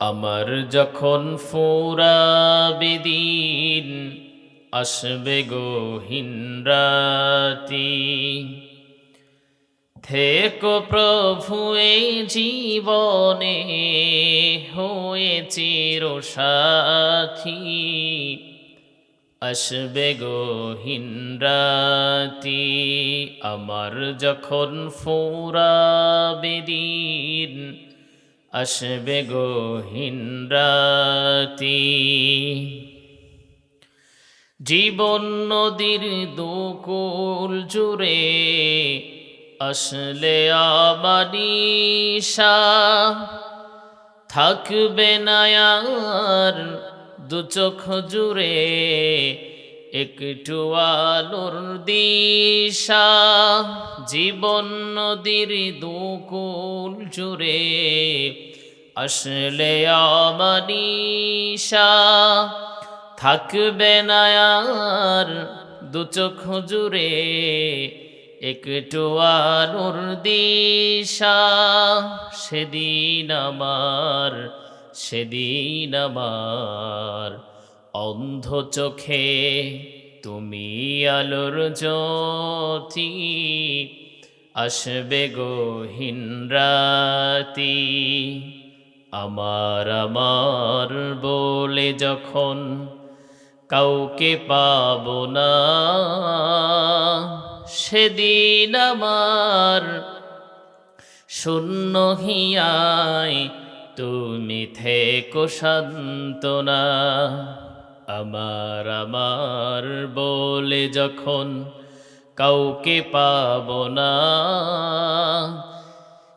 আমার যখন ফোরাবে দিন আসবে গো হিনরাতি থেকো প্রভু, এই জীবনে হয়ে চির সাথী। আসবে গো হিনরাতি আমার যখন ফোরাবে দিন আসবে গো হিনরাতি জীবন নদীর দুকুল জুড়ে আসলে আমানিশা থাকবে না আর দু চোখ জুড়ে একটু আলোর দিশা, জীবন নদীর দুকুল জুড়ে আসলে আমানিশা থাকবে না আর দু চোখ জুড়ে একটু আলোর দিশা। সেদিন আমার সেদিন আমার অন্ধ চোখে তুমি আলোর জ্যোতি, আসবে গো হিনরাতি আমার আমার বলে যখন কাউকে পাব না, সেদিন আমার শূন্য হিয়ায় তুমি থেকো শান্তনা আমার আমার বলে যখন কাউকে পাব না,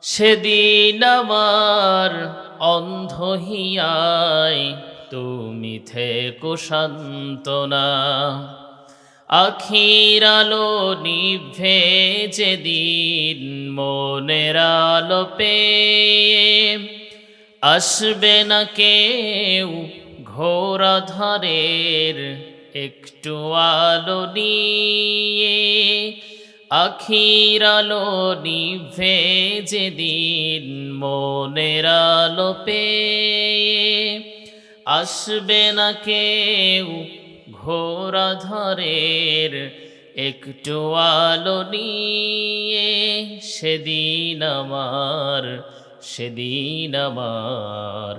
সেদিন আমার অন্ধ হিয়ায় তুমি থেকো শান্তনা আখির আলো নিভে যেদিন মনের আলো পেয়ে, আসবে না কেউ ঘোরা ধরের একটু আলো নিয়ে, আখির আলো নিভে যেদিন মনের আলো পেয়ে, আসবে না কেউ ঘোরা ধরের একটু আলো নিয়ে, সেদিন আমার সেদিন আমার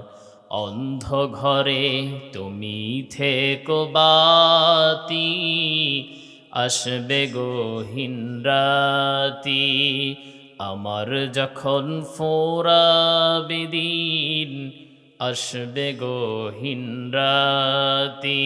অন্ধ ঘরে তুমি থেকো বাতি, আসবে গোহীন রাতি। আমার যখন ফোরাবে দিন, আসবে গোহীন হিনরাতি